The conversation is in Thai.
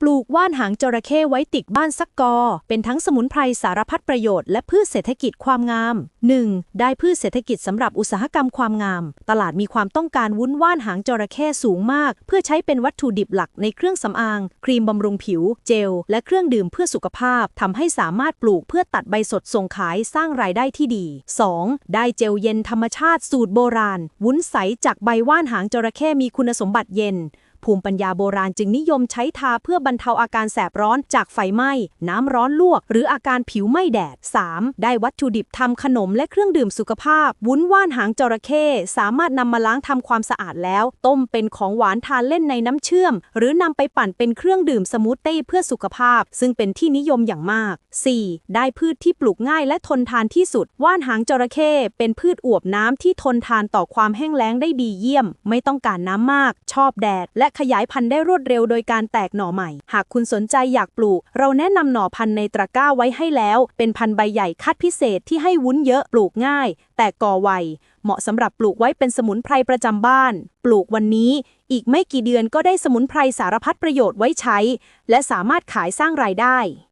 ปลูกว่านหางจระเข้ไว้ติดบ้านสักกอ เป็นทั้งสมุนไพรสารพัดประโยชน์และพืชเศรษฐกิจความงาม 1. ได้พืชเศรษฐกิจสำหรับอุตสาหกรรมความงาม ตลาดมีความต้องการวุ้นว่านหางจระเข้สูงมาก เพื่อใช้เป็นวัตถุดิบหลักในเครื่องสำอาง ครีมบำรุงผิว เจล และเครื่องดื่มเพื่อสุขภาพทำให้สามารถปลูกเพื่อตัดใบสดส่งขายสร้างรายได้ที่ดี 2. ได้เจลเย็นธรรมชาติสูตรโบราณ วุ้นใสจากใบว่านหางจระเข้มีคุณสมบัติเย็น ภูมิปัญญาโบราณจึงนิยมใช้ทาเพื่อบรรเทาอาการแสบร้อนจากไฟไหม้ น้ำร้อนลวก หรืออาการผิวไหม้แดด 3. ได้วัตถุดิบทำขนมและเครื่องดื่มสุขภาพ วุ้นว่านหางจระเข้สามารถนำมาล้างทำความสะอาดแล้ว ต้มเป็นของหวานทานเล่นในน้ำเชื่อม หรือนำไปปั่นเป็นเครื่องดื่มสมูทตี้เพื่อสุขภาพ ซึ่งเป็นที่นิยมอย่างมาก 4. ได้พืชที่ปลูกง่ายและทนทานที่สุด ว่านหางจระเข้เป็นพืชอวบน้ำที่ทนทานต่อความแห้งแล้งได้ดีเยี่ยม ไม่ต้องการน้ำมาก ชอบแดดและและขยายพันธุ์ได้รวดเร็วโดยการแตกหน่อใหม่ หากคุณสนใจอยากปลูก เราแนะนำหน่อพันธุ์ในตะกร้าไว้ให้แล้ว เป็นพันธุ์ใบใหญ่คัดพิเศษที่ให้วุ้นเยอะปลูกง่าย แต่ก่อไวเหมาะสำหรับปลูกไว้เป็นสมุนไพรประจำบ้าน ปลูกวันนี้ อีกไม่กี่เดือนก็ได้สมุนไพรสารพัดประโยชน์ไว้ใช้ และสามารถขายสร้างรายได้